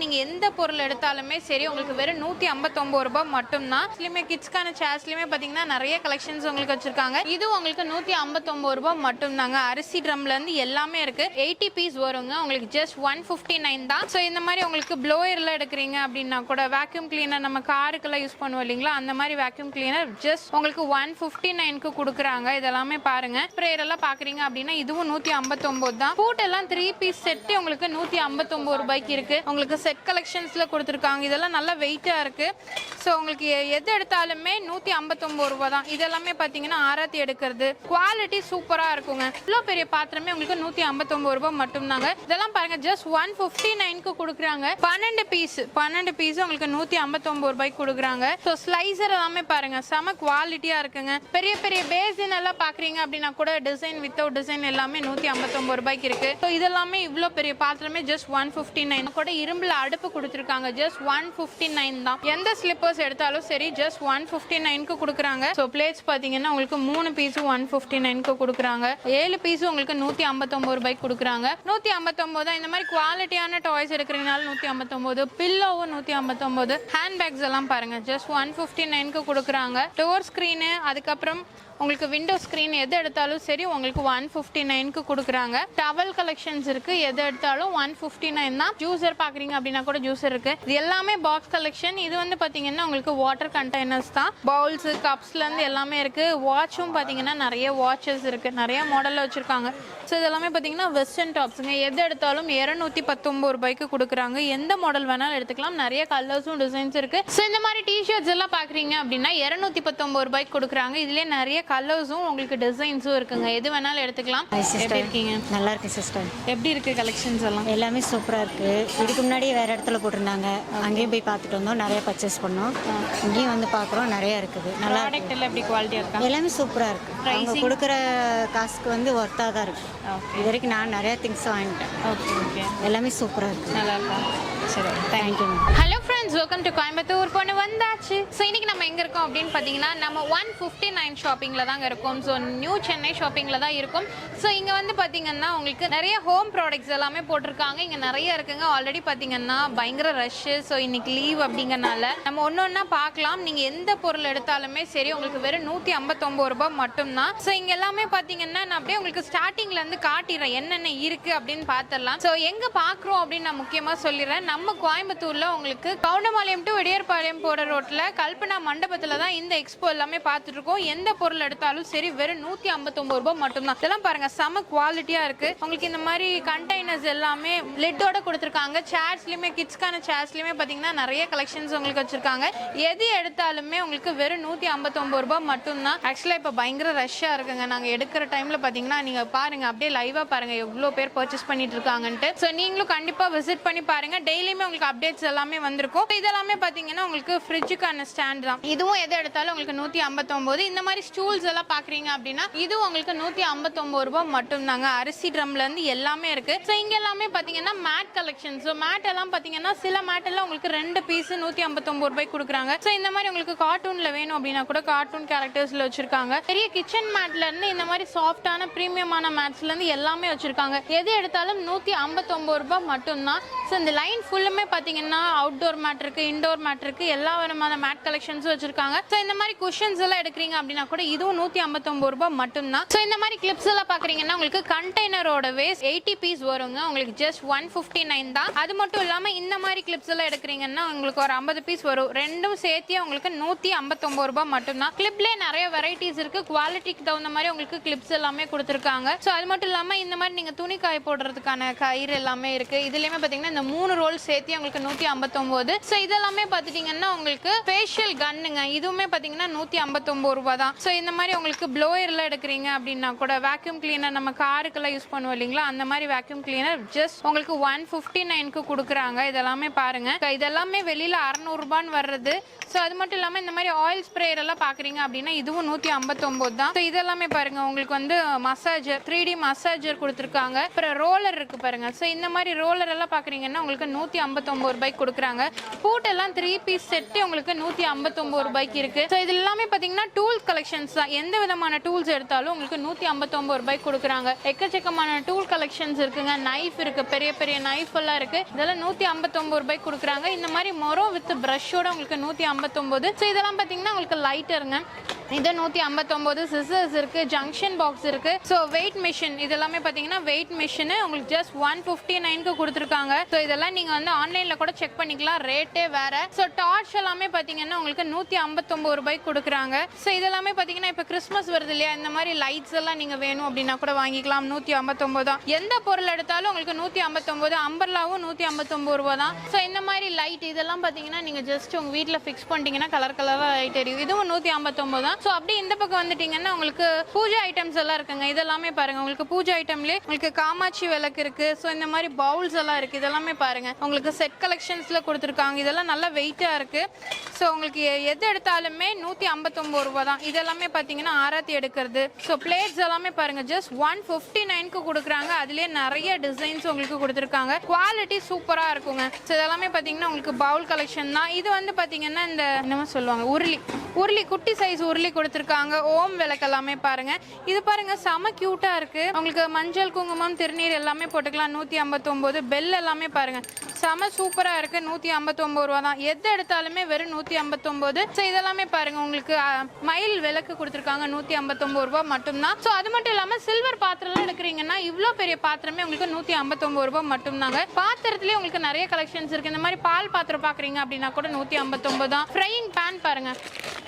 நீங்கள் எந்த பொருள் எடுத்தாலுமே சரி உங்களுக்கு வெறும் நூற்றி ஐம்பத்தொம்பது ரூபாய் மட்டும்தான். இதுலேயுமே கிட்ஸ்க்கான சேர்ஸ்லையுமே பார்த்தீங்கன்னா நிறைய கலெக்ஷன்ஸ் உங்களுக்கு வச்சுருக்காங்க. இது உங்களுக்கு நூற்றி ஐம்பத்தொம்பது ரூபாய் மட்டும்தாங்க. அரிசி ட்ரம்லேருந்து எல்லாமே இருக்குது எயிட்டி பீஸ் வருங்க. உங்களுக்கு ஜஸ்ட் ஒன் ஃபிஃப்டி நைன் தான். ஸோ இந்த மாதிரி உங்களுக்கு ப்ளோயரில் எடுக்கிறீங்க அப்படின்னா கூட வேக்யூம் கிளீனர் நம்ம காருக்கெல்லாம் யூஸ் பண்ணுவோம் இல்லைங்களா? அந்த மாதிரி வேக்யூம் கிளீனர் ஜஸ்ட் உங்களுக்கு ஒன் ஃபிஃப்டி நைனுக்கு கொடுக்குறாங்க. இதெல்லாமே பாருங்க. ஸ்ப்ரேயர் எல்லாம் பார்க்குறீங்க அப்படின்னா இதுவும் நூற்றி ஐம்பத்தொம்போது தான். பூட் எல்லாம் த்ரீ பீஸ் செட்டு உங்களுக்கு நூற்றி ஐம்பத்தொம்போது ரூபாய்க்கு இருக்குது உங்களுக்கு செட் கலெக்ஷன்ஸ்ல கொடுத்துருக்காங்க. இதெல்லாம் நல்லா வெயிட்டா இருக்கு. ஸோ உங்களுக்கு எது எடுத்தாலுமே நூத்தி ஐம்பத்தொன்பது ரூபா தான். இதெல்லாமே பாத்தீங்கன்னா ஆராத்தி எடுக்கிறது. குவாலிட்டி சூப்பரா இருக்குங்க. இவ்வளோ பெரிய பாத்திரமே உங்களுக்கு நூத்தி ஐம்பத்தொன்பது ரூபாய் மட்டும்தாங்க. இதெல்லாம் பாருங்க ஜஸ்ட் ஒன் பிப்டி நைனுக்கு கொடுக்குறாங்க. பன்னெண்டு பீஸ் பன்னெண்டு பீஸ் உங்களுக்கு நூத்தி ஐம்பத்தொன்பது ரூபாய்க்கு கொடுக்குறாங்க. ஸோ ஸ்லைசர் எல்லாமே பாருங்க செம குவாலிட்டியா இருக்குங்க. பெரிய பெரிய பேசின் எல்லாம் பாக்குறீங்க அப்படின்னா கூட டிசைன் வித்தவுட் டிசைன் எல்லாமே நூத்தி ஐம்பத்தொன்பது ரூபாய்க்கு இருக்கு. ஸோ இதெல்லாமே இவ்வளோ பெரிய பாத்திரமே ஜஸ்ட் ஒன் பிப்டி நைன் கூட இரும்புல அடுப்பு கொடுத்துருக்காங்க ஜஸ்ட் ஒன் பிப்டி நைன் தான். எந்த ஸ்லிப்பர்ஸ் எடுத்தாலும் சரி ஜஸ்ட் ஒன் ஃபிஃப்டி நைனுக்கு கொடுக்குறாங்க. ஸோ பிளேட்ஸ் பார்த்தீங்கன்னா உங்களுக்கு மூணு பீஸும் ஒன் ஃபிஃப்டி நைனுக்கு கொடுக்குறாங்க. ஏழு பீஸும் உங்களுக்கு நூற்றி ஐம்பத்தொம்பது ரூபாய்க்கு கொடுக்குறாங்க. நூற்றி ஐம்பத்தொம்போது இந்த மாதிரி குவாலிட்டியான டாய்ஸ் எடுக்கிறீங்கனால நூற்றி ஐம்பத்தொம்போது பில்லோவும் நூற்றி ஐம்பத்தொம்போது. ஹேண்ட் பேக்ஸ் எல்லாம் பாருங்கள் ஜஸ்ட் ஒன் ஃபிஃப்டி நைனுக்கு கொடுக்குறாங்க. டோர் ஸ்க்ரீனு அதுக்கப்புறம் உங்களுக்கு விண்டோ ஸ்க்ரீன் எது எடுத்தாலும் சரி உங்களுக்கு ஒன் ஃபிஃப்டி நைனுக்கு கொடுக்குறாங்க. டவல் கலெக்ஷன்ஸ் இருக்கு. எது எடுத்தாலும் ஒன் ஃபிஃப்டி நைன் தான். ஜூசர் பார்க்குறீங்க அப்படின்னா கூட ஜூசர் இருக்கு. இது எல்லாமே பாக்ஸ் கலெக்ஷன் இது வந்து பார்த்தீங்கன்னா உங்களுக்கு வாட்டர் கண்டெய்னர்ஸ் தான். பவுல்ஸ் கப்ஸ்லேருந்து எல்லாமே இருக்கு. வாட்சும் பார்த்தீங்கன்னா நிறைய வாட்சஸ் இருக்கு. நிறைய மாடலில் வச்சிருக்காங்க. ஸோ இதெல்லாமே பார்த்தீங்கன்னா வெஸ்டர்ன் டாப்ஸுங்க எது எடுத்தாலும் இரநூத்தி பத்தொம்பது ரூபாய்க்கு கொடுக்குறாங்க. எந்த மாடல் வேணாலும் எடுத்துக்கலாம். நிறைய கலர்ஸும் டிசைன்ஸ் இருக்கு. ஸோ இந்த மாதிரி டிஷர்ட்ஸ் எல்லாம் பார்க்குறீங்க அப்படின்னா இரநூத்தி பத்தொம்பது ரூபாய்க்கு கொடுக்குறாங்க. இதுலேயே நிறைய கலர்ஸும் உங்களுக்கு டிசைன்ஸும் இருக்குங்க. எது வேணாலும் எடுத்துக்கலாம். எப்படி. இருக்கீங்க? நல்லா இருக்கு சிஸ்டர் எப்படி இருக்கு கலெக்ஷன்ஸ் எல்லாம்? எல்லாமே சூப்பராக இருக்கு. இதுக்கு முன்னாடி வேற இடத்துல போட்டிருந்தாங்க. அங்கேயும் போய் பார்த்துட்டு வந்தோம். நிறைய பர்ச்சேஸ் பண்ணோம். இங்கேயும் வந்து பார்க்குறோம். நிறைய இருக்குது. நல்லா ப்ராடக்ட் எல்லாம் எப்படி குவாலிட்டியாக இருக்கா? எல்லாமே சூப்பராக இருக்கு. அவங்க கொடுக்குற காசுக்கு வந்து ஒர்த்தாக தான் இருக்கு. இது வரைக்கும் நான் நிறைய திங்ஸ் வாங்கிட்டேன். ஓகே ஓகே எல்லாமே சூப்பராக இருக்கு. நல்லா இருக்கா? சரி thank you hello friends welcome to Coimbatore பொண்ணு வந்தாச்சு. ஸோ இன்னைக்கு நம்ம எங்கே இருக்கோம் அப்படின்னு பார்த்தீங்கன்னா நம்ம ஒன் ஃபிஃப்டி நைன் ஷாப்பிங்கில் தாங்க இருக்கோம். ஸோ நியூ சென்னை ஷாப்பிங்கில் தான் இருக்கும். ஸோ இங்கே வந்து பார்த்தீங்கன்னா உங்களுக்கு நிறைய ஹோம் ப்ராடக்ட்ஸ் எல்லாமே போட்டிருக்காங்க. இங்கே நிறைய இருக்குங்க. ஆல்ரெடி பார்த்தீங்கன்னா பயங்கர ரஷ்ஷு ஸோ இன்னைக்கு லீவ் அப்படிங்கறனால நம்ம ஒன்று ஒன்றா பார்க்கலாம். நீங்கள் எந்த பொருள் எடுத்தாலுமே சரி உங்களுக்கு வெறும் நூற்றி ஐம்பத்தொம்பது ரூபாய் மட்டும்தான். ஸோ இங்கே எல்லாமே பார்த்தீங்கன்னா நான் அப்படியே உங்களுக்கு ஸ்டார்டிங்லேருந்து காட்டிடுறேன். என்னென்ன இருக்குது அப்படின்னு பார்த்துடலாம். ஸோ எங்கே பார்க்குறோம் அப்படின்னு நான் முக்கியமாக சொல்லிடுறேன். நம்ம கோயம்புத்தூரில் உங்களுக்கு கவுண்டமாலயம் டு விடியற்பாளையம் போகிற ரோட்டில் கல்பனா மண்டபத்தில் தான் இந்த எக்ஸ்போ எல்லாமே பார்த்துட்டு இருக்கோம். எந்த பொருள் எடுத்தாலும் சரி வெறும் நூற்றி ஐம்பத்தொம்பது ரூபாய் மட்டும்தான். இதெல்லாம் பாருங்கள் செம குவாலிட்டியாக இருக்குது உங்களுக்கு இந்த மாதிரி கண்டெய்னர்ஸ் எல்லாமே லிட்டோட கொடுத்துருக்காங்க. சேர்ஸ்லையுமே கிட்ஸ்க்கான சேர்ஸ்லையுமே பார்த்தீங்கன்னா நிறைய கலெக்ஷன்ஸ் உங்களுக்கு வச்சிருக்காங்க. எது எடுத்தாலுமே உங்களுக்கு வெறும் நூற்றி ஐம்பத்தொம்பது ரூபாய் மட்டும்தான். ஆக்சுவலாக இப்போ பயங்கர ரஷ்ஷாக இருக்குங்க. நாங்கள் எடுக்கிற டைமில் பார்த்தீங்கன்னா நீங்கள் பாருங்க அப்படியே லைவாக பாருங்கள் எவ்வளோ பேர் பர்ச்சேஸ் பண்ணிட்டு இருக்காங்கன்ட்டு. ஸோ நீங்களும் கண்டிப்பாக விசிட் பண்ணி பாருங்கள் டெய்லியுமே உங்களுக்கு அப்டேட்ஸ் எல்லாமே வந்திருக்கும். இதெல்லாமே பார்த்தீங்கன்னா உங்களுக்கு ஃப்ரிட்ஜுக்கான ஸ்டாண்ட் தான். இதுவும் எது எடுத்தாலும் உங்களுக்கு நூற்றி ஐம்பத்தொம்போது. இந்த மாதிரி ஸ்டூல்ஸ் எல்லாம் பார்க்குறீங்க அப்படின்னா இது உங்களுக்கு நூற்றி ஐம்பத்தொம்போது ரூபாய் மட்டும்தாங்க. அரிசி ட்ரம்லேருந்து எல்லாமே இருக்குது ஸோ இங்கே எல்லாமே பார்த்தீங்கன்னா மேட் கலெக்ஷன் ஸோ மேட் எல்லாம் பார்த்தீங்கன்னா சில மேட் எல்லாம் உங்களுக்கு ரெண்டு பீஸ் நூற்றி ஐம்பத்தொம்போது ரூபாய் கொடுக்குறாங்க. ஸோ இந்த மாதிரி உங்களுக்கு கார்ட்டூனில் வேணும் அப்படின்னா கூட கார்ட்டூன் கேரக்டர்ஸில் வச்சுருக்காங்க. பெரிய கிச்சன் மேட்லேருந்து இந்த மாதிரி சாஃப்டான ப்ரீமியமான மேட்ஸ்லேருந்து எல்லாமே வச்சுருக்காங்க. எது எடுத்தாலும் நூற்றி ஐம்பத்தொம்போது ரூபாய் மட்டும்தான். ஸோ இந்த லைன் ஃபுல்லுமே பார்த்தீங்கன்னா அவுட்டோர் மேட் இருக்கு இண்டோர் மேட் இருக்கு எல்லா விதமான மேட் கலெக்ஷன்ஸும் வச்சிருக்காங்க. ஸோ இந்த மாதிரி கொஷின்ஸ் எல்லாம் எடுக்கிறீங்க அப்படின்னா கூட இதுவும் நூற்றி ஐம்பத்தொம்பது ரூபாய் மட்டும்தான். ஸோ இந்த மாதிரி கிளிப்ஸ் எல்லாம் பார்க்குறீங்கன்னா உங்களுக்கு கண்டெய்னரோட வேஸ் எயிட்டி பீஸ் வருங்க. உங்களுக்கு ஜஸ்ட் ஒன் ஃபிஃப்டி நைன் தான். அது மட்டும் இல்லாமல் இந்த மாதிரி கிளிப்ஸ் எல்லாம் எடுக்கிறீங்கன்னா உங்களுக்கு ஒரு ஐம்பது பீஸ் வரும். ரெண்டும் சேர்த்தே உங்களுக்கு நூற்றி ஐம்பத்தொம்பது ரூபாய் மட்டும்தான். கிளிப்லேயே நிறைய வெரைட்டிஸ் இருக்கு. குவாலிட்டிக்கு தகுந்த மாதிரி உங்களுக்கு கிளிப்ஸ் எல்லாமே கொடுத்துருக்காங்க. ஸோ அது மட்டும் இல்லாமல் இந்த மாதிரி நீங்கள் துணி காய போடுறதுக்கான கயிறு எல்லாமே இருக்கு. இதுலயுமே பார்த்தீங்கன்னா இந்த மூணு ரோல் சேர்த்து உங்களுக்கு நூற்றி ஐம்பத்தொம்போது. ஸோ இதெல்லாமே பார்த்துட்டிங்கன்னா உங்களுக்கு ஃபேஷியல் கன்னுங்க இதுவுமே பார்த்தீங்கன்னா நூற்றி ஐம்பத்தொம்போது ரூபா தான் ஸோ இந்த மாதிரி உங்களுக்கு ப்ளோயர்லாம் எடுக்கிறீங்க அப்படின்னா கூட வேக்யூம் கிளீனர் நம்ம காருக்கெல்லாம் யூஸ் பண்ணுவோம் இல்லைங்களா? அந்த மாதிரி வேக்யூம் கிளீனர் ஜஸ்ட் உங்களுக்கு ஒன் ஃபிஃப்டி நைனுக்கு கொடுக்குறாங்க. இதெல்லாமே பாருங்க. இதெல்லாமே வெளியில் அறநூறுபான்னு வர்றது. ஸோ அது மட்டும் இல்லாமல் இந்த மாதிரி ஆயில் ஸ்ப்ரேயர் எல்லாம் பார்க்குறீங்க அப்படின்னா இதுவும் நூற்றி ஐம்பத்தொம்போது தான். ஸோ இதெல்லாமே பாருங்க. உங்களுக்கு வந்து மசாஜர் த்ரீ டி மசாஜர் கொடுத்துருக்காங்க. அப்புறம் ரோலர் இருக்கு பாருங்க. ஸோ இந்த மாதிரி ரோலர் எல்லாம் பார்க்குறீங்கன்னா உங்களுக்கு நூற்றி ஐம்பத்தொம்போது ரூபாய்க்கு கொடுக்குறாங்க. பூட் எல்லாம் த்ரீ பீஸ் செட்டு உங்களுக்கு நூற்றி ஐம்பத்தொம்பது ரூபாய்க்கு இருக்கு. ஸோ இது எல்லாமே பார்த்தீங்கன்னா டூல் கலெக்ஷன்ஸ் தான். எந்த விதமான டூல்ஸ் எடுத்தாலும் உங்களுக்கு நூற்றி ஐம்பத்தொம்பது ரூபாய்க்கு கொடுக்குறாங்க. எக்கச்சக்கமான டூல் கலெக்ஷன்ஸ் இருக்குங்க. நைஃப் இருக்கு. பெரிய பெரிய நைஃப் எல்லாம் இருக்கு. இதெல்லாம் நூற்றி ஐம்பத்தொம்பது ரூபாய்க்கு கொடுக்குறாங்க. இந்த மாதிரி மொரம் வித் ப்ரஷ்ஷோட உங்களுக்கு நூற்றி ஐம்பத்தொம்போது ஸோ இதெல்லாம் பார்த்தீங்கன்னா உங்களுக்கு லைட்டருங்க இது நூற்றி ஐம்பத்தொம்போது சிசர்ஸ் இருக்கு. ஜங்ஷன் பாக்ஸ் இருக்கு. ஸோ வெயிட் மிஷின் இதெல்லாமே பார்த்தீங்கன்னா வெயிட் மிஷின் உங்களுக்கு ஜஸ்ட் ஒன் ஃபிஃப்டி நைனுக்கு கொடுத்துருக்காங்க. ஸோ இதெல்லாம் நீங்கள் வந்து ஆன்லைனில் கூட செக் பண்ணிக்கலாம். ரேட் ரேட்டே வேற. ஸோ டார்ச் எல்லாமே பார்த்தீங்கன்னா உங்களுக்கு நூற்றி ஐம்பத்தொம்பது ரூபாய்க்கு கொடுக்குறாங்க. ஸோ இதெல்லாமே பார்த்தீங்கன்னா இப்போ கிறிஸ்மஸ் வருது இல்லையா? இந்த மாதிரி லைட்ஸ் எல்லாம் நீங்கள் வேணும் அப்படின்னா கூட வாங்கிக்கலாம். நூற்றி ஐம்பத்தொம்பது தான். எந்த பொருள் எடுத்தாலும் உங்களுக்கு நூற்றி ஐம்பத்தொம்போது அம்பர்லாவும் நூற்றி ஐம்பத்தொம்பது ரூபா தான். ஸோ இந்த மாதிரி லைட் இதெல்லாம் பார்த்தீங்கன்னா நீங்கள் ஜஸ்ட் உங்கள் வீட்டில் ஃபிக்ஸ் பண்ணிட்டீங்கன்னா கலர் கலராக லைட் எரியும். இதுவும் நூற்றி ஐம்பத்தொம்பது தான். ஸோ அப்படியே இந்த பக்கம் வந்துட்டீங்கன்னா உங்களுக்கு பூஜை ஐட்டம்ஸ் எல்லாம் இருக்குங்க. இதெல்லாமே பாருங்க. உங்களுக்கு பூஜை ஐட்டம்லேயே உங்களுக்கு காமாட்சி விளக்கு இருக்கு. ஸோ இந்த மாதிரி பவுல்ஸ் எல்லாம் இருக்கு. இதெல்லாமே பாருங்க. உங்களுக்கு செட் கலெக்ஷன்ஸ்ல கொடுத்துருக்காங்க. இதெல்லாம் நல்லா வெயிட்டாக இருக்கு. ஸோ உங்களுக்கு எது எடுத்தாலுமே நூற்றி ஐம்பத்தொம்போது ரூபா தான் இதெல்லாமே பார்த்தீங்கன்னா ஆராத்தி எடுக்கிறது. ஸோ பிளேட்ஸ் எல்லாமே பாருங்க. ஜஸ்ட் ஒன் ஃபிஃப்டி நைனுக்கு கொடுக்குறாங்க. அதுலேயே நிறைய டிசைன்ஸ் உங்களுக்கு கொடுத்துருக்காங்க. குவாலிட்டி சூப்பராக இருக்குங்க. ஸோ இதெல்லாமே பார்த்தீங்கன்னா உங்களுக்கு பவுல் கலெக்ஷன் தான். இது வந்து பார்த்தீங்கன்னா இந்த என்னமோ சொல்லுவாங்க உருளி. உருளி குட்டி சைஸ் உருளி கொடுத்துருக்காங்க. ஓம் விளக்கு எல்லாமே பாருங்க. இது பாருங்க செம க்யூட்டாக இருக்கு. உங்களுக்கு மஞ்சள் குங்குமம் திருநீர் எல்லாமே போட்டுக்கலாம். நூற்றி ஐம்பத்தொம்போது. பெல் எல்லாமே பாருங்க. செம சூப்பராக இருக்கு. நூற்றி ஐம்பத்தொம்போது ரூபா தான். எது எடுத்தாலுமே வெறும் நூற்றி ஐம்பத்தொம்போது. ஸோ இதெல்லாமே பாருங்கள் உங்களுக்கு மயில் விளக்கு கொடுத்துருக்காங்க நூற்றி ஐம்பத்தொம்போது ரூபா மட்டும்தான். ஸோ அது மட்டும் இல்லாமல் சில்வர் பாத்திரம்லாம் எடுக்கிறீங்கன்னா இவ்வளோ பெரிய பாத்திரமே உங்களுக்கு நூற்றி ஐம்பத்தொம்பது ரூபா மட்டும்தாங்க. பாத்திரத்துலேயே உங்களுக்கு நிறைய கலெக்ஷன்ஸ் இருக்குது இந்த மாதிரி பால் பாத்திரம் பார்க்குறீங்க அப்படின்னா கூட நூற்றி ஐம்பத்தொம்போது தான். ஃப்ரையிங் பேன் பாருங்கள்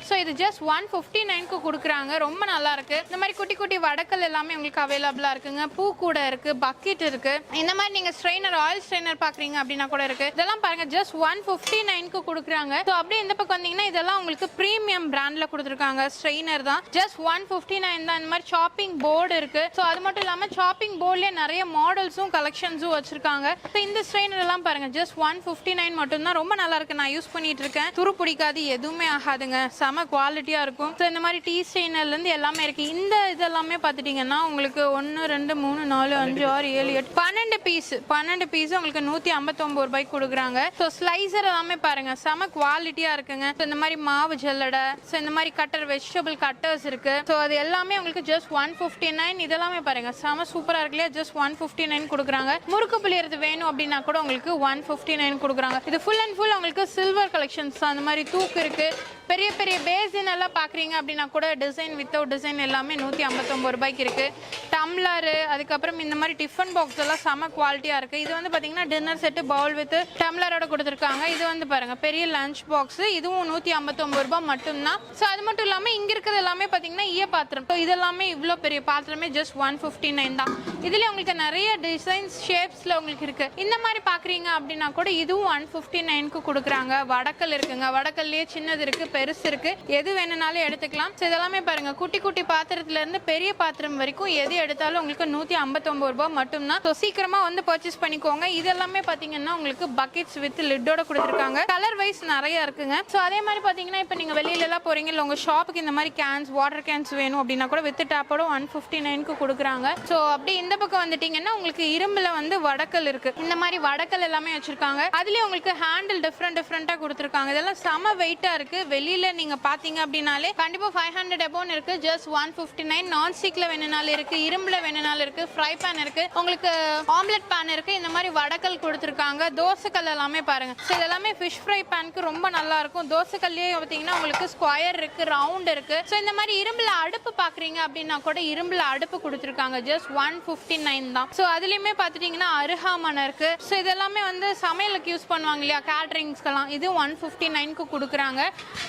ஸோ இது ஜஸ்ட் ஒன் ஃபிஃப்டி நைனுக்கு கொடுக்குறாங்க. ரொம்ப நல்லா இருக்கு. இந்த மாதிரி குட்டி குட்டி வடக்கல் எல்லாமே உங்களுக்கு அவைலபிளாக இருக்குங்க. பூ கூட இருக்கு பக்கெட் இருக்கு. இந்த மாதிரி நீங்க ஸ்ட்ரெயினர் ஆயில் ஸ்ட்ரெயினர் பாக்குறீங்க அப்படின்னா கூட இருக்கு. இதெல்லாம் பாருங்க ஜஸ்ட் ஒன் ஃபிஃப்டி நைனுக்கு கொடுக்குறாங்க. ஸோ அப்படியே இந்த பக்கம் வந்தீங்கன்னா இதெல்லாம் உங்களுக்கு ப்ரீமியம் பிராண்டில் கொடுத்துருக்காங்க. ஸ்ட்ரெயினர் தான். ஜஸ்ட் ஒன் ஃபிஃப்டி நைன் தான். இந்த மாதிரி ஷாப்பிங் போர்டு இருக்கு. ஸோ அது மட்டும் இல்லாமல் ஷாப்பிங் போர்ட்லேயே நிறைய மாடல்ஸும் கலெக்ஷன்ஸும் வச்சிருக்காங்க. ஸோ இந்த ஸ்ட்ரெயினர் எல்லாம் பாருங்க. ஜஸ்ட் ஒன் ஃபிஃப்டி நைன் மட்டும்தான். ரொம்ப நல்லா இருக்கு. நான் யூஸ் பண்ணிட்டு இருக்கேன் துரு பிடிக்காது. எதுவுமே ஆகாதுங்க. செம குவாலிட்டியாக இருக்கும். ஸோ இந்த மாதிரி டீ ஸ்ட்ரெயினர்லேருந்து எல்லாமே இருக்கு. இந்த இதெல்லாமே பார்த்துட்டீங்கன்னா உங்களுக்கு ஒன்று ரெண்டு மூணு நாலு அஞ்சு ஆறு ஏழு எட்டு பன்னெண்டு பீஸ் பன்னெண்டு பீஸ் உங்களுக்கு நூற்றி ஐம்பத்தொம்பது ரூபாய்க்கு கொடுக்குறாங்க. ஸோ ஸ்லைஸ் ஸ்லைசர் எல்லாமே பாருங்க. செம குவாலிட்டியா இருக்குங்க. ஸோ இந்த மாதிரி மாவு ஜல்லடை ஸோ இந்த மாதிரி கட்டர் வெஜிடபிள் கட்டர்ஸ் இருக்கு. ஸோ அது எல்லாமே உங்களுக்கு ஜஸ்ட் ஒன் ஃபிஃப்டி நைன் இதெல்லாமே பாருங்க. செம சூப்பரா இருக்கு இல்லையா ஜஸ்ட் ஒன் ஃபிஃப்டி நைன் கொடுக்குறாங்க. முறுக்கு புளியறது வேணும் அப்படின்னா கூட உங்களுக்கு ஒன் ஃபிஃப்டி நைன் கொடுக்குறாங்க. இது ஃபுல் அண்ட் ஃபுல் உங்களுக்கு சில்வர் கலெக்ஷன்ஸ் அந்த மாதிரி தூக்கு இருக்கு. பெரிய பெரிய பேசின் எல்லாம் பார்க்குறீங்க அப்படின்னா கூட டிசைன் வித்தவுட் டிசைன் எல்லாமே நூற்றி ஐம்பத்தொம்பது ரூபாய்க்கு இருக்கு. டம்ளரு அதுக்கப்புறம் இந்த மாதிரி டிஃபன் பாக்ஸ் எல்லாம் செம குவாலிட்டியாக இருக்கு. இது வந்து பார்த்தீங்கன்னா டின்னர் செட்டு பவுல் வித் டம்ளரோட கொடுத்துருக்காங்க. இது வந்து பாருங்க பெரிய லஞ்ச் பாக்ஸ் இதுவும் நூற்றி ஐம்பத்தொம்பது ரூபாய் மட்டும்தான். ஸோ அது மட்டும் இல்லாமல் இங்கே இருக்கிறது எல்லாமே பார்த்தீங்கன்னா ஈய பாத்திரம் ஸோ இதெல்லாமே இவ்வளோ பெரிய பாத்திரமே ஜஸ்ட் ஒன் ஃபிஃப்டி நைன் தான். இதுலேயே உங்களுக்கு நிறைய டிசைன்ஸ் ஷேப்ஸில் உங்களுக்கு இருக்கு. இந்த மாதிரி பார்க்குறீங்க அப்படின்னா கூட இதுவும் ஒன் ஃபிஃப்டி நைனுக்கு கொடுக்குறாங்க. வடக்கல் இருக்குங்க. வடக்கல்லையே சின்னது இருக்கு பெருசு இருக்கு. எது வேணும்னாலும் எடுத்துக்கலாம். ஸோ இதெல்லாமே பாருங்க குட்டி குட்டி பாத்திரத்துல இருந்து பெரிய பாத்திரம் வரைக்கும் எது எடுத்தாலும் உங்களுக்கு நூற்றி ஐம்பத்தொம்பது ரூபாய் மட்டும்தான். ஸோ சீக்கிரமா வந்து பர்ச்சேஸ் பண்ணிக்கோங்க. இதெல்லாமே பார்த்தீங்கன்னா உங்களுக்கு பக்கெட்ஸ் வித் லிட்டோட கொடுத்துருக்காங்க. கலர் வைஸ் நிறைய இருக்குங்க. ஸோ அதே மாதிரி பார்த்தீங்கன்னா இப்போ நீங்கள் வெளியில எல்லாம் போறீங்க இல்லை உங்கள் ஷாப்புக்கு இந்த மாதிரி கேன்ஸ் வாட்டர் கேன்ஸ் வேணும் அப்படின்னா கூட வித் டேப்போட ஒன் ஃபிஃப்டி நைனுக்கு கொடுக்குறாங்க. ஸோ அப்படி இந்த பக்கம் வந்துட்டீங்கன்னா உங்களுக்கு இரும்புல வந்து வடக்கல் இருக்கு. இந்த மாதிரி வடக்கல் எல்லாமே வச்சிருக்காங்க. அதுலயே உங்களுக்கு ஹேண்டில் டிஃப்ரெண்ட் டிஃப்ரெண்ட்டாக கொடுத்துருக்காங்க. இதெல்லாம் செம வெயிட்டா இருக்கு. வெளியில நீங்க பாத்தீங்க அப்படின்னாலே கண்டிப்பா ஃபைவ் ஹண்ட்ரட் எபோன் இருக்கு. ஜஸ்ட் ஒன் ஃபிஃப்டி நைன் நான் ஸ்டிக்ல வேணுனாலும் இருக்கு. இரும்புல வேணுனாலும் இருக்கு. ஃப்ரை பேன் இருக்கு. உங்களுக்கு ஆம்லெட் பேன் இருக்கு. இந்த மாதிரி வடக்கல் கொடுத்துருக்காங்க. தோசைக்கல் எல்லாமே பாருங்க. ஸோ இது எல்லாமே ஃபிஷ் ஃப்ரை பேனுக்கு ரொம்ப நல்லா இருக்கும் தோசைக்கல்லையே பார்த்தீங்கன்னா உங்களுக்கு ஸ்கொயர் இருக்கு ரவுண்ட் இருக்கு. ஸோ இந்த மாதிரி இரும்புல அடுப்பு பாக்குறீங்க அப்படின்னா கூட இரும்புல அடுப்பு கொடுத்துருக்காங்க. ஜஸ்ட் ஒன் ஃபிஃப்டி நைன் தான். ஸோ அதுலயுமே பார்த்துட்டிங்கன்னா அருகாமனை இருக்கு. ஸோ இதெல்லாமே வந்து சமையலுக்கு யூஸ் பண்ணுவாங்க இல்லையா? கேட்ரிங்ஸ்க்கெல்லாம் இது ஒன் ஃபிஃப்டி நைனுக்கு கொடுக்குறாங்க.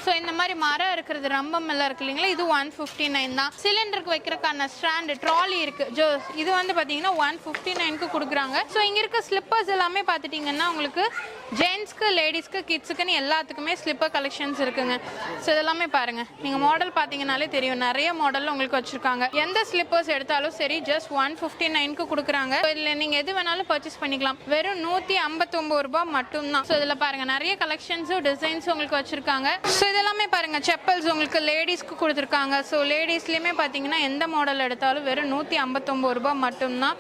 ஸோ இந்த மாதிரி மரம் இருக்கிறது ரம்பம் எல்லாம் இருக்கு இல்லைங்களா? இது ஒன் ஃபிஃப்டி நைன் தான். சிலிண்டருக்கு வைக்கிறக்கான ஸ்டாண்டு ட்ராலி இருக்கு. ஜோ இது வந்து பார்த்தீங்கன்னா ஒன் ஃபிஃப்டி நைனுக்கு கொடுக்குறாங்க. ஸோ இங்கே இருக்க ஸ்லிப்பர்ஸ் எல்லாமே பார்த்துட்டிங்கன்னா உங்களுக்கு ஜென்ஸ்க்கு லேடிஸ்க்கு கிட்ஸுக்குன்னு எல்லாத்துக்குமே ஸ்லிப்பர் கலெக்ஷன்ஸ் இருக்குங்க. ஸோ இதெல்லாமே பாருங்கள் நீங்கள் மாடல் பார்த்தீங்கனாலே தெரியும். நிறைய மாடல் உங்களுக்கு வச்சுருக்காங்க. எந்த ஸ்லிப்பர்ஸ் எடுத்தாலும் சரி ஜஸ்ட் ஒன் ஃபிஃப்டி நைனுக்கு கொடுக்குறாங்க. இதில் நீங்கள் எது வேணாலும் பர்ச்சேஸ் பண்ணிக்கலாம். வெறும் நூற்றி ஐம்பத்தொம்பது ரூபாய் மட்டும்தான். ஸோ இதில் பாருங்கள் நிறைய கலெக்ஷன்ஸும் டிசைன்ஸும் உங்களுக்கு வச்சுருக்காங்க. ஸோ இதெல்லாமே பாருங்கள் செப்பல்ஸ் உங்களுக்கு லேடிஸ்க்கு கொடுத்துருக்காங்க. ஸோ லேடிஸ்லேயுமே பார்த்தீங்கன்னா எந்த மாடல் எடுத்தாலும் வெறும் நூற்றி ஐம்பத்தொம்பது ரூபாய் மட்டும்தான்.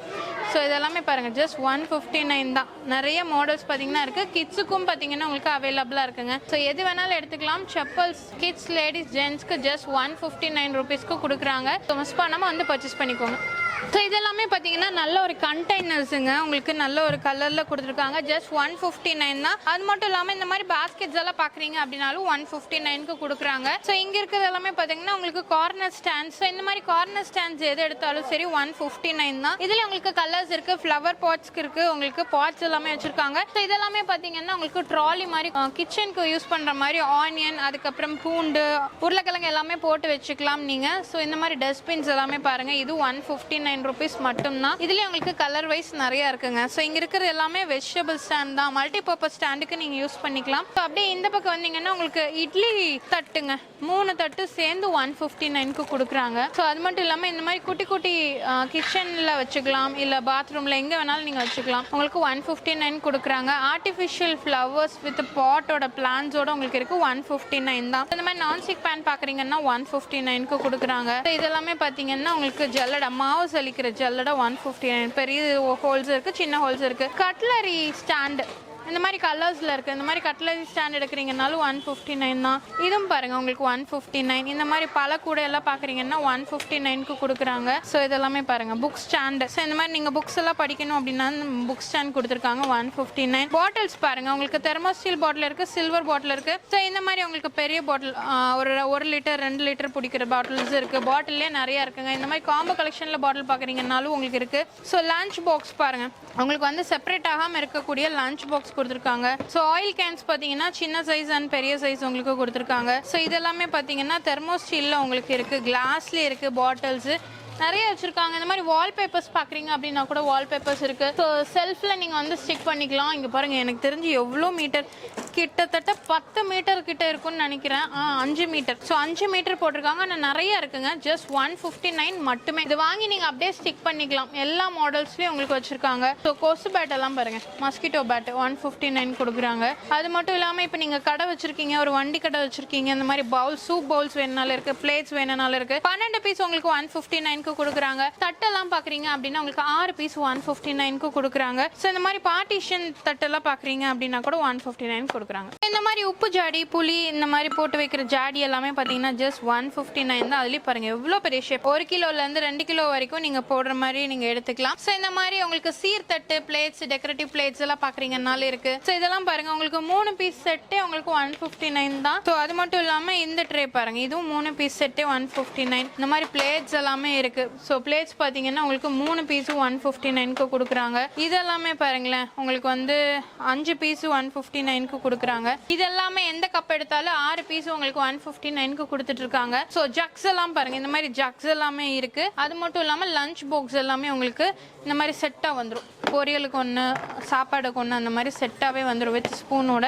ஸோ இதெல்லாமே பாருங்கள் ஜஸ்ட் ஒன் ஃபிஃப்டி நைன் தான். நிறைய மாடல்ஸ் பார்த்தீங்கன்னா இருக்குது கிட்ஸுக்கும் பார்த்தீங்கன்னா உங்களுக்கு அவைலபிளாக இருக்குங்க. ஸோ எது வேணாலும் எடுத்துக்கலாம். செப்பல்ஸ் கிட்ஸ் லேடிஸ் ஜென்ஸ்க்கு ஜஸ்ட் ஒன் ஃபிஃப்டி நைன் ருபீஸ்க்கு கொடுக்குறாங்க. ஸோ மிஸ் பண்ணாமல் வந்து பர்ச்சேஸ் பண்ணிக்கோங்க. ஸோ இதெல்லாமே பார்த்தீங்கன்னா நல்ல ஒரு கண்டெய்னர்ஸுங்க உங்களுக்கு நல்ல ஒரு கலரில் கொடுத்துருக்காங்க. ஜஸ்ட் ஒன் ஃபிஃப்டி நைன் தான். அது மட்டும் இல்லாமல் இந்த மாதிரி பாஸ்கெட்ஸ் எல்லாம் பார்க்குறீங்க அப்படின்னாலும் ஒன் ஃபிஃப்டி நைனுக்கு கொடுக்குறாங்க. ஸோ இங்கே இருக்கிறது எல்லாமே பார்த்தீங்கன்னா உங்களுக்கு கார்னர் ஸ்டாண்ட்ஸ் ஸோ இந்த மாதிரி கார்னர் ஸ்டாண்ட்ஸ் எது எடுத்தாலும் சரி ஒன் ஃபிஃப்டி நைன் தான். இதில் உங்களுக்கு கலர்ஸ் இருக்குது ஃப்ளவர் பாட்ஸ்க்கு இருக்கு உங்களுக்கு பாட்ஸ் எல்லாமே வச்சுருக்காங்க. ஸோ இதெல்லாமே பார்த்தீங்கன்னா உங்களுக்கு ட்ராலி மாதிரி கிச்சனுக்கு யூஸ் பண்ணுற மாதிரி ஆனியன் அதுக்கப்புறம் பூண்டு உருளைக்கிழங்கு எல்லாமே போட்டு வச்சுக்கலாம் நீங்கள் ஸோ இந்த மாதிரி டஸ்ட்பின்ஸ் எல்லாமே பாருங்க. இது one fifty nine nine rupees மட்டும்தான். இதுலேயே உங்களுக்கு கலர் வைஸ் நிறைய இருக்குங்க. ஸோ இங்கே இருக்கிறது எல்லாமே வெஜிடபிள் ஸ்டாண்ட் தான். மல்டி பர்பஸ் ஸ்டாண்டுக்கு நீங்கள் யூஸ் பண்ணிக்கலாம். ஸோ அப்படியே இந்த பக்கம் வந்தீங்கன்னா உங்களுக்கு இட்லி தட்டுங்க. மூணு தட்டு சேர்ந்து ஒன் ஃபிஃப்டி நைனுக்கு கொடுக்குறாங்க. ஸோ அது மட்டும் இல்லாமல் இந்த மாதிரி குட்டி குட்டி கிச்சனில் வச்சுக்கலாம். இல்லை பாத்ரூமில் எங்கே வேணாலும் நீங்கள் வச்சுக்கலாம். உங்களுக்கு ஒன் ஃபிஃப்டி நைன் கொடுக்குறாங்க. ஆர்டிஃபிஷியல் ஃப்ளவர்ஸ் வித் பாட்டோட பிளான்ஸோட உங்களுக்கு இருக்குது ஒன் ஃபிஃப்டி நைன் தான். இந்த மாதிரி நான்ஸ்டிக் பேன் பார்க்குறீங்கன்னா ஒன் ஃபிஃப்டி நைனுக்கு கொடுக்குறாங்க. இதெல்லாமே பார்த்தீங்கன்னா உங்களுக்கு ஜல்லடை. மாவு சலிக்கிற ஜல்லடா ஒன் ஃபிஃப்டி நைன் பெரிய ஹோல்ஸ் இருக்குது சின்ன ஹோல்ஸ் இருக்குது கட்லரி ஸ்டாண்டு இந்த மாதிரி கலர்ஸில் இருக்குது இந்த மாதிரி கட்லரி ஸ்டாண்ட் எடுக்கிறீங்கனாலும் ஒன் ஃபிஃப்டி நைன் தான். இதுவும் பாருங்கள் உங்களுக்கு ஒன் ஃபிஃப்டி நைன் இந்த மாதிரி பல கூட எல்லாம் பார்க்குறீங்கன்னா ஒன் ஃபிஃப்டி நைனுக்கு கொடுக்குறாங்க. ஸோ இதெல்லாமே பாருங்கள் புக் ஸ்டாண்டு ஸோ இந்த மாதிரி நீங்கள் புக்ஸ் எல்லாம் படிக்கணும் அப்படின்னா புக் ஸ்டாண்ட் கொடுத்துருக்காங்க ஒன் ஃபிஃப்டி நைன் பாட்டில்ஸ் பாருங்கள் உங்களுக்கு தெர்மோஸ்டீல் பாட்டில் இருக்குது சில்வர் பாட்டில் இருக்குது ஸோ இந்த மாதிரி உங்களுக்கு பெரிய பாட்டில் ஒரு ஒரு லிட்டர் ரெண்டு லிட்டர் பிடிக்கிற பாட்டில்ஸ் இருக்குது பாட்டிலே நிறையா இருக்குங்க. இந்த மாதிரி காம்போ கலெக்ஷனில் பாட்டில் பார்க்குறீங்கனாலும் உங்களுக்கு இருக்குது ஸோ லஞ்ச் பாக்ஸ் பாருங்கள் உங்களுக்கு வந்து செப்பரேட் ஆகாமல் இருக்கக்கூடிய லஞ்ச் பாக்ஸ் கொடுத்துருக்காங்க. ஸோ ஆயில் கேன்ஸ் பார்த்தீங்கன்னா சின்ன சைஸ் அண்ட் பெரிய சைஸ் உங்களுக்கு கொடுத்துருக்காங்க. ஸோ இதெல்லாமே பார்த்தீங்கன்னா தெர்மோஸ்டீலில் உங்களுக்கு இருக்குது கிளாஸ்லேயே இருக்குது பாட்டில்ஸு நிறைய வச்சுருக்காங்க. இந்த மாதிரி வால்பேப்பர்ஸ் பார்க்குறீங்க அப்படின்னா கூட வால்பேப்பர்ஸ் இருக்குது ஸோ செல்ஃபில் நீங்கள் வந்து ஸ்டிக் பண்ணிக்கலாம். இங்கே பாருங்கள் எனக்கு தெரிஞ்சு எவ்வளோ மீட்டர் கிட்டத்தட்ட பத்து மீட்டர் கிட்ட இருக்கும்னு நினைக்கிறேன். ஆ அஞ்சு மீட்டர் ஸோ அஞ்சு மீட்டர் போட்டிருக்காங்க. ஆனால் நிறைய இருக்குங்க. ஜஸ்ட் ஒன் ஃபிஃப்டி நைன் மட்டுமே. இது வாங்கி நீங்கள் அப்படியே ஸ்டிக் பண்ணிக்கலாம். எல்லா மாடல்ஸ்லேயும் உங்களுக்கு வச்சுருக்காங்க. ஸோ கொசு பேட் எல்லாம் பாருங்கள் mosquito bat one fifty nine கொடுக்குறாங்க. அது மட்டும் இல்லாமல் இப்போ நீங்கள் கடை வச்சுருக்கீங்க. ஒரு வண்டி கடை வச்சுருக்கீங்க. இந்த மாதிரி பவுல் சூப் பவுல்ஸ் வேணுனாலும் இருக்குது பிளேட்ஸ் வேணுனாலும் இருக்குது பன்னெண்டு பீஸ் உங்களுக்கு ஒன் ஃபிஃப்டி நைனுக்கு கொடுக்குறாங்க. தட்டெல்லாம் பார்க்குறீங்க அப்படின்னா உங்களுக்கு ஆறு பீஸ் ஒன் ஃபிஃப்டி நைனுக்கு கொடுக்குறாங்க. ஸோ இந்த மாதிரி பார்ட்டிஷன் தட்டெல்லாம் பார்க்குறீங்க அப்படின்னா கூட ஒன் ஃபிஃப்டி நைன் கொடுக்குறாங்க. இந்த மாதிரி உப்பு ஜாடி புளி இந்த மாதிரி போட்டு வைக்கிற ஜாடி எல்லாமே பார்த்தீங்கன்னா ஜஸ்ட் ஒன் ஃபிஃப்டி நைன் தான். அதுலேயும் பாருங்கள் எவ்வளோ பெரிய ஷேப் ஒரு கிலோலேருந்து ரெண்டு கிலோ வரைக்கும் நீங்கள் போடுற மாதிரி நீங்கள் எடுத்துக்கலாம். ஸோ இந்த மாதிரி உங்களுக்கு சீர்தட்டு பிளேட்ஸ் டெக்கரேட்டிவ் பிளேட்ஸ் எல்லாம் பார்க்குறீங்கனால இருக்கு. ஸோ இதெல்லாம் பாருங்க உங்களுக்கு மூணு பீஸ் செட்டே உங்களுக்கு ஒன் ஃபிஃப்டி நைன் தான். ஸோ அது மட்டும் இல்லாமல் இந்த ட்ரே பாருங்க இதுவும் மூணு பீஸ் செட்டே ஒன் ஃபிஃப்டி நைன் இந்த மாதிரி பிளேட்ஸ் எல்லாமே இருக்கு. ஸோ பிளேட்ஸ் பார்த்தீங்கன்னா உங்களுக்கு மூணு பீஸும் ஒன் ஃபிஃப்டி நைனுக்கு கொடுக்குறாங்க. இதெல்லாமே பாருங்களேன் உங்களுக்கு வந்து அஞ்சு பீஸு ஒன் ஃபிஃப்டி நைனுக்கு கொடுக்குறாங்க. இது எல்லாமே எந்த கப் எடுத்தாலும் ஆறு பீஸ் உங்களுக்கு ஒன் ஃபிஃப்டி நைனுக்கு கொடுத்துட்டு இருக்காங்க. ஸோ ஜக்ஸ் எல்லாம் பாருங்க இந்த மாதிரி ஜக்ஸ் எல்லாமே இருக்கு. அது மட்டும் இல்லாமல் லஞ்ச் பாக்ஸ் எல்லாமே உங்களுக்கு இந்த மாதிரி செட்டாக வந்துடும் பொரியலுக்கு ஒன்று சாப்பாடுக்கு ஒன்று அந்த மாதிரி செட்டாகவே வந்துடும் வித் ஸ்பூனோட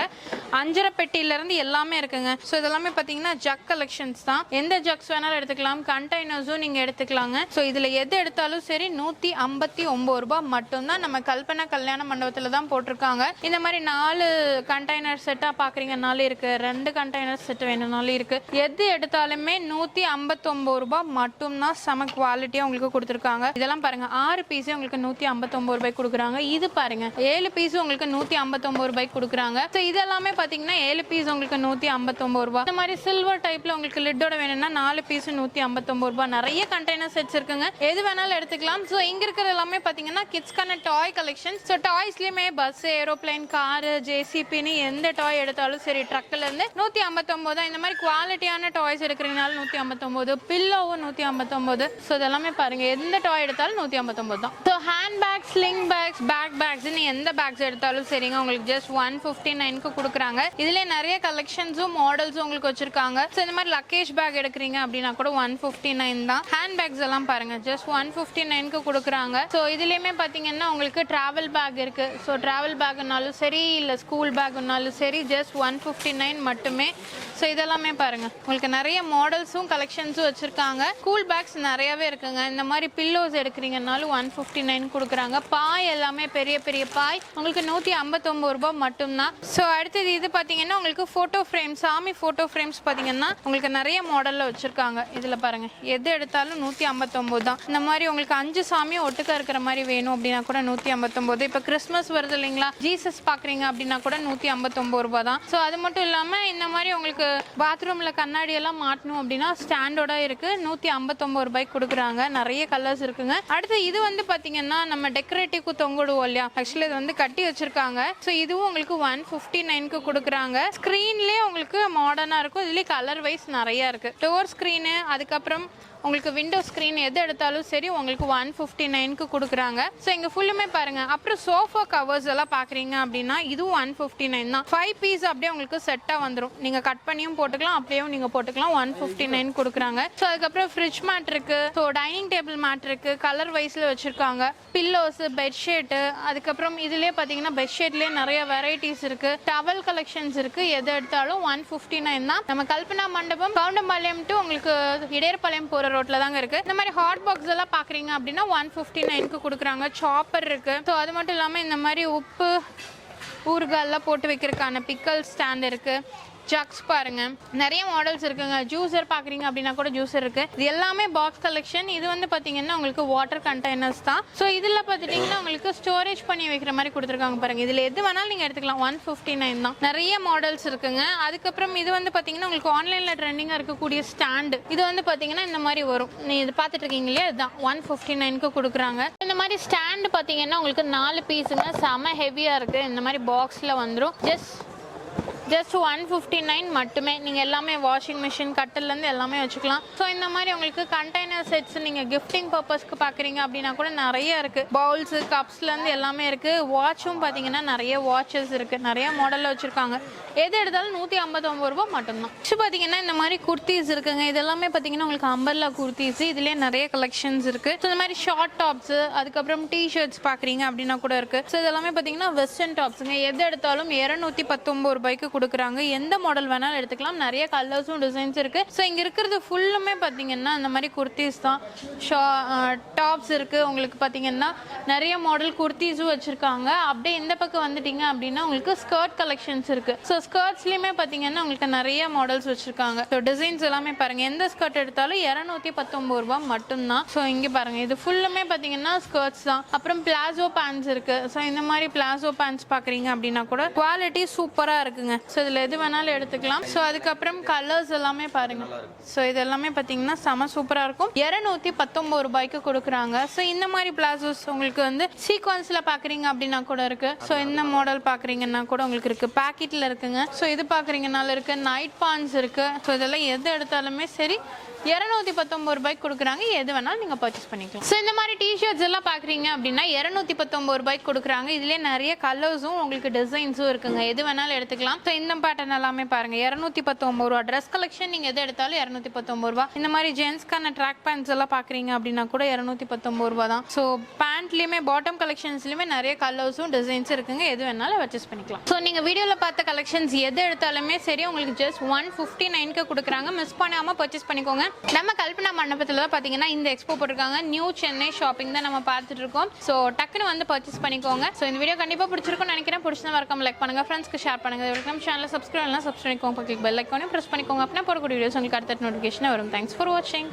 அஞ்சரை பெட்டியிலேருந்து எல்லாமே இருக்குங்க. ஸோ இதெல்லாமே பார்த்தீங்கன்னா ஜக் கலெக்ஷன்ஸ் தான். எந்த ஜக்ஸ் வேணாலும் எடுத்துக்கலாம். கண்டெய்னர்ஸும் நீங்கள் எடுத்துக்கலாங்க. ஸோ இதில் எது எடுத்தாலும் சரி நூற்றி ஐம்பத்தி ஒம்பது ரூபாய் மட்டும்தான் நம்ம கல்பனா கல்யாண மண்டபத்தில் தான் போட்டிருக்காங்க. இந்த மாதிரி நாலு கண்டெய்னர் செட்டாக பார்க்குறீங்கனாலும் இருக்குது ரெண்டு கண்டெய்னர் செட் வேணும்னாலும் இருக்குது எது எடுத்தாலுமே நூற்றி ஐம்பத்தொம்பது ரூபாய் மட்டும்தான் செம குவாலிட்டியாக உங்களுக்கு கொடுத்துருக்காங்க. இதெல்லாம் பாருங்க ஆறு பீஸே உங்களுக்கு நூற்றி ஐம்பத்தொம்பது ரூபாய் கொடுக்குறாங்க. இது பாருங்க ஏழு பீஸ் உங்களுக்கு நூற்றி ஐம்பத்தொம்பது ரூபாய்க்கு கொடுக்குறாங்க. ஸோ இதெல்லாமே பார்த்தீங்கன்னா ஏழு பீஸ் உங்களுக்கு நூற்றி ஐம்பத்தொம்பது ரூபாய். இந்த மாதிரி சில்வர் டைப்பில் உங்களுக்கு லிட்டோட வேணும்னா நாலு பீஸ் நூற்றி ஐம்பத்தொம்பது ரூபாய். நிறைய கண்டெய்னர் செட் வச்சிருக்கோங்க. எது வேணாலும் எடுத்துக்கலாம். ஸோ இங்கே இருக்கிற எல்லாமே பார்த்தீங்கன்னா கிட்ஸ்க்கான டாய் கலெக்ஷன் ஸோ டாய்ஸ்லேயுமே பஸ் ஏரோப்ளைன் காரு ஜேசிபின்னு எந்த டாய் எடுத்தாலும் சரி ட்ரக்ல இருந்து நூற்றி ஐம்பத்தொம்போது இந்த மாதிரி குவாலிட்டியான டாய்ஸ் எடுக்கிறீங்கனாலும் நூற்றி ஐம்பத்தொம்போது பில்லோவும் நூற்றி ஐம்பத்தொம்போது ஸோ இதெல்லாமே பாருங்க. எந்த டாய் எடுத்தாலும் நூற்றி ஐம்பத்தொம்போது தான். So hand bag sling bags back பேக்ஸ்னு எந்த பேக்ஸ் எடுத்தாலும் சரிங்க. உங்களுக்கு ஜஸ்ட் ஒன் ஃபிஃப்டி நைனுக்கு கொடுக்குறாங்க. இதுல நிறைய கலெக்ஷன்ஸும் மாடல்ஸும் உங்களுக்கு வச்சிருக்காங்க. ஸோ இந்த மாதிரி லக்கேஜ் பேக் எடுக்கிறீங்க அப்படின்னா கூட ஒன் ஃபிஃப்டி நைன் தான். ஹேண்ட் பேக்ஸ் எல்லாம் இதெல்லாம் பாருங்க. ஜஸ்ட் ஒன் ஃபிஃப்டி நைனுக்கு கொடுக்குறாங்க. ஸோ இதுலேயுமே பார்த்தீங்கன்னா உங்களுக்கு ட்ராவல் பேக் இருக்கு. ஸோ ட்ராவல் பேக்குனாலும் சரி இல்லை ஸ்கூல் பேக்குனாலும் சரி ஜஸ்ட் ஒன் ஃபிஃப்டி நைன் மட்டுமே. ஸோ இதெல்லாமே பாருங்க. உங்களுக்கு நிறைய மாடல்ஸும் கலெக்ஷன்ஸும் வச்சிருக்காங்க. ஸ்கூல் பேக்ஸ் நிறையவே இருக்குங்க. இந்த மாதிரி பில்லோஸ் எடுக்கிறீங்கனாலும் ஒன் ஃபிஃப்டி நைன் கொடுக்குறாங்க. பாய் எல்லாமே பெரிய பெரிய பாய். உங்களுக்கு நூற்றி ஐம்பத்தொம்பது ரூபாய் மட்டும்தான். ஸோ அடுத்தது இது பார்த்தீங்கன்னா உங்களுக்கு ஃபோட்டோ ஃப்ரேம் சாமி ஃபோட்டோ ஃப்ரேம்ஸ் பார்த்தீங்கன்னா உங்களுக்கு நிறைய மாடலில் வச்சுருக்காங்க. இதில் பாருங்கள் எது எடுத்தாலும் நூற்றி ஐம்பத்தொம்போது தான். இந்த மாதிரி உங்களுக்கு அஞ்சு சாமியும் ஒட்டுக்கா இருக்கிற மாதிரி வேணும் அப்படின்னா கூட நூற்றி ஐம்பத்தொம்போது. இப்போ கிறிஸ்மஸ் வருது இல்லைங்களா? ஜீசஸ் பார்க்குறீங்க அப்படின்னா கூட நூற்றி ஐம்பத்தொம்போது ரூபா தான். ஸோ அது மட்டும் இல்லாமல் இந்த மாதிரி உங்களுக்கு பாத்ரூமில் கண்ணாடி எல்லாம் மாட்டணும் அப்படின்னா ஸ்டாண்டோட இருக்குது நூற்றி ஐம்பத்தொம்போது ரூபாய்க்கு கொடுக்குறாங்க. நிறைய கலர்ஸ் இருக்குங்க. அடுத்து இது வந்து பார்த்தீங்கன்னா நம்ம டெக்கரேட்டிவ்க்கு தொங்கிடுவோம் இல்லையா? ஆக்சுவலி இது வந்து கட்டி வச்சிருக்காங்க. ஸோ இதுவும் உங்களுக்கு ஒன் ஃபிஃப்டி நைனுக்கு கொடுக்குறாங்க. ஸ்க்ரீன்லேயே உங்களுக்கு மாடர்னாக இருக்கும். இதுலேயே கலர் வைஸ் நிறையா இருக்குது டோர் ஸ்க்ரீனு அதுக்கப்புறம் உங்களுக்கு விண்டோ ஸ்க்ரீன் எது எடுத்தாலும் சரி உங்களுக்கு ஒன் ஃபிஃப்டி நைனுக்கு கொடுக்குறாங்க. ஸோ இங்கே ஃபுல்லுமே பாருங்க. அப்புறம் சோஃபா கவர்ஸ் எல்லாம் பார்க்குறீங்க அப்படின்னா இதுவும் ஒன் ஃபிஃப்டி நைன் தான். ஃபைவ் பீஸ் அப்படியே உங்களுக்கு செட்டாக வந்துடும் நீங்கள் கட் பண்ணியும் போட்டுக்கலாம் அப்படியே நீங்கள் போட்டுக்கலாம். ஒன் ஃபிஃப்டி நைன் கொடுக்குறாங்க. ஸோ அதுக்கப்புறம் ஃப்ரிட்ஜ் மேட் இருக்கு. ஸோ டைனிங் டேபிள் மேட் இருக்கு. கலர் வைஸில் வச்சுருக்காங்க. பில்லோஸ் பெட்ஷீட்டு அதுக்கப்புறம் இதுலேயே பார்த்தீங்கன்னா பெட்ஷீட்லேயே நிறைய வெரைட்டிஸ் இருக்கு. டவல் கலெக்ஷன்ஸ் இருக்கு. எது எடுத்தாலும் ஒன் ஃபிஃப்டி நைன் தான். நம்ம கல்பனா மண்டபம் கவுண்டம்பாளையம் டு உங்களுக்கு இடையர்பாளையம் போகிற ரோட்ல தாங்க இருக்கு. இந்த மாதிரி ஹாட் பாக்ஸ் எல்லாம் பார்க்குறீங்க அப்படின்னா ஒன் ஃபிஃப்டி நைனுக்கு கொடுக்குறாங்க. சாப்பர் இருக்கு. ஸோ அது மட்டும் இல்லாமல் இந்த மாதிரி உப்பு ஊறுகால்லாம் போட்டு வைக்கிறதுக்கான பிக்கல் ஸ்டாண்ட் இருக்கு. ஜக்ஸ் பாருங்க. நிறைய மாடல்ஸ் இருக்குங்க. ஜூஸர் பார்க்குறீங்க அப்படின்னா கூட ஜூஸர் இருக்கு. இது எல்லாமே பாக்ஸ் கலெக்ஷன் இது வந்து பார்த்தீங்கன்னா உங்களுக்கு வாட்டர் கண்டெய்னர்ஸ் தான். ஸோ இதில் பார்த்துட்டிங்கன்னா உங்களுக்கு ஸ்டோரேஜ் பண்ணி வைக்கிற மாதிரி கொடுத்துருக்காங்க பாருங்க. இதில் எது வேணாலும் நீங்கள் எடுத்துக்கலாம். ஒன் ஃபிஃப்டி நைன் தான். நிறைய மாடல்ஸ் இருக்குங்க. அதுக்கப்புறம் இது வந்து பார்த்தீங்கன்னா உங்களுக்கு ஆன்லைனில் ட்ரெண்டிங்காக இருக்கக்கூடிய ஸ்டாண்டு இது வந்து பாத்தீங்கன்னா இந்த மாதிரி வரும். நீ இது பாத்துட்டு இருக்கீங்க இல்லையா இதுதான். ஒன் ஃபிஃப்டி நைனுக்கு கொடுக்குறாங்க. இந்த மாதிரி ஸ்டாண்டு பார்த்தீங்கன்னா உங்களுக்கு நாலு பீஸுங்க செம ஹெவியாக இருக்குது இந்த மாதிரி பாக்ஸில் வந்துடும் just just one fifty nine மட்டுமே. நீங்கள் எல்லாமே வாஷிங் மிஷின் கட்டிலேருந்து எல்லாமே வச்சுக்கலாம். ஸோ இந்த மாதிரி உங்களுக்கு கண்டெய்னர் செட்ஸ் நீங்கள் கிஃப்டிங் பர்பஸ்க்கு பார்க்குறீங்க அப்படின்னா கூட நிறைய இருக்குது பவுல்ஸு கப்ஸ்லேருந்து எல்லாமே இருக்குது வாட்சும் பார்த்தீங்கன்னா நிறைய வாட்சஸ் இருக்குது நிறைய மாடலில் வச்சுருக்காங்க. எது எடுத்தாலும் நூற்றி ஐம்பத்தொம்பது ரூபா மட்டும்தான். ஸோ பார்த்தீங்கன்னா இந்த மாதிரி குர்த்திஸ் இருக்குங்க. இதெல்லாமே பார்த்தீங்கன்னா உங்களுக்கு அம்பர்லா குர்த்திஸ் இதுலேயே நிறைய கலெக்ஷன்ஸ் இருக்குது ஸோ இந்த மாதிரி ஷார்ட் டாப்ஸு அதுக்கப்புறம் டி ஷர்ட்ஸ் பார்க்குறீங்க அப்படின்னா கூட இருக்குது ஸோ இதெல்லாமே பார்த்தீங்கன்னா வெஸ்டர்ன் டாப்ஸுங்க எது எடுத்தாலும் இரநூத்தி பத்தொம்பது ரூபாய்க்கு கொடுக்குறாங்க. எந்த மாடல் வேணாலும் எடுத்துக்கலாம். நிறைய கலர்ஸும் டிசைன்ஸ் இருக்குது ஸோ இங்கே இருக்கிறது ஃபுல்லுமே பார்த்தீங்கன்னா அந்த மாதிரி குர்த்திஸ் தான். ஷா டாப்ஸ் இருக்குது உங்களுக்கு பார்த்தீங்கன்னா நிறைய மாடல் குர்த்திஸும் வச்சுருக்காங்க. அப்படியே இந்த பக்கம் வந்துட்டீங்க அப்படின்னா உங்களுக்கு ஸ்கர்ட் கலெக்ஷன்ஸ் இருக்குது ஸோ ஸ்கர்ட்ஸ்லேயுமே பார்த்தீங்கன்னா உங்களுக்கு நிறைய மாடல்ஸ் வச்சுருக்காங்க. ஸோ டிசைன்ஸ் எல்லாமே பாருங்கள் எந்த ஸ்கர்ட் எடுத்தாலும் இரநூத்தி பத்தொம்பது ரூபா மட்டும்தான். ஸோ இங்கே பாருங்கள் இது ஃபுல்லுமே பார்த்தீங்கன்னா ஸ்கர்ட்ஸ் தான். அப்புறம் பிளாசோ பேண்ட்ஸ் இருக்குது ஸோ இந்த மாதிரி பிளாசோ பேண்ட்ஸ் பார்க்குறீங்க அப்படின்னா கூட குவாலிட்டி சூப்பராக இருக்குங்க. ஸோ இதில் எது வேணாலும் எடுத்துக்கலாம். ஸோ அதுக்கப்புறம் கலர்ஸ் எல்லாமே பாருங்க. ஸோ இது எல்லாமே பார்த்தீங்கன்னா செம சூப்பராக இருக்கும். இரநூத்தி பத்தொம்பது ரூபாய்க்கு கொடுக்குறாங்க. ஸோ இந்த மாதிரி பிளாசோஸ் உங்களுக்கு வந்து சீக்வன்ஸில் பார்க்குறீங்க அப்படின்னா கூட இருக்கு. ஸோ இந்த மாடல் பார்க்குறீங்கன்னா கூட உங்களுக்கு இருக்கு. பாக்கெட்டில் இருக்குங்க. ஸோ இது பார்க்குறீங்கனால இருக்கு. நைட் பான்ஸ் இருக்கு. ஸோ இதெல்லாம் எது எடுத்தாலுமே சரி இரநூத்தி பத்தொம்பது ரூபாய்க்கு கொடுக்குறாங்க. எது வேணாலும் நீங்கள் பர்ச்சேஸ் பண்ணிக்கலாம். ஸோ இந்த மாதிரி டிஷர்ட்ஸ் எல்லாம் பார்க்குறீங்க அப்படின்னா இரநூத்தி பத்தொம்பது ரூபாய்க்கு கொடுக்குறாங்க. இதுலேயே நிறைய கலர்ஸும் உங்களுக்கு டிசைன்ஸும் இருக்குங்க. எது வேணாலும் எடுத்துக்கலாம். ஸோ இந்த பேட்டர்ன் எல்லாமே பாருங்க. இரநூத்தி பத்தொம்பது ரூபா. ட்ரெஸ் கலெக்ஷன் நீங்கள் எது எடுத்தாலும் இரநூத்தி பத்தொம்பது ரூபா. இந்த மாதிரி ஜென்ஸ்க்கான ட்ராக் பேண்ட்ஸ் எல்லாம் பார்க்குறீங்க அப்படின்னா கூட இரநூத்தி பத்தொம்பது ரூபா தான். ஸோ பேண்ட்லேயுமே பாட்டம் கலெக்ஷன்ஸ்லையுமே நிறைய கலர்ஸும் டிசைன்ஸ் இருக்குங்க. எது வேணாலும் பர்ச்சேஸ் பண்ணிக்கலாம். ஸோ நீங்கள் வீடியோவில் பார்த்த கலெக்ஷன்ஸ் எது எடுத்தாலுமே சரி உங்களுக்கு ஜஸ்ட் ஒன் ஃபிஃப்டி நைனுக்கு கொடுக்குறாங்க. மிஸ் பண்ணாமல் பர்ச்சேஸ் பண்ணிக்கோங்க. நம்ம கல்பனா மண்டபத்தில் தான் பார்த்தீங்கன்னா இந்த எக்ஸ்போ போட்டிருக்காங்க. நியூ சென்னை ஷாப்பிங் தான் நம்ம பார்த்துட்டு இருக்கோம் ஸோ டக்குன்னு வந்து பர்ச்சேஸ் பண்ணிக்கோங்க. ஸோ இந்த வீடியோ கண்டிப்பாக பிடிச்சிருக்கும்னு நினைக்கிறேன். பிடிச்சா மறக்காம லைக் பண்ணுங்க. ஃப்ரெண்ட்ஸ்க்கு ஷேர் பண்ணுங்க. இது வரைக்கும் சேனலை சப்ஸ்கிரைப் பண்ணலாம் சப்ஸ்கிரைப் பண்ணிக்கோங்க. கிளிக் பெல் ஐக்கானே ப்ரெஸ் பண்ணிக்கோங்க. அப்படின்னா போடக்கூடிய வீடியோஸ் உங்களுக்கு அடுத்த நோட்டிஃபிகேஷன் வரும். தேங்க்ஸ் ஃபார் வாட்சிங்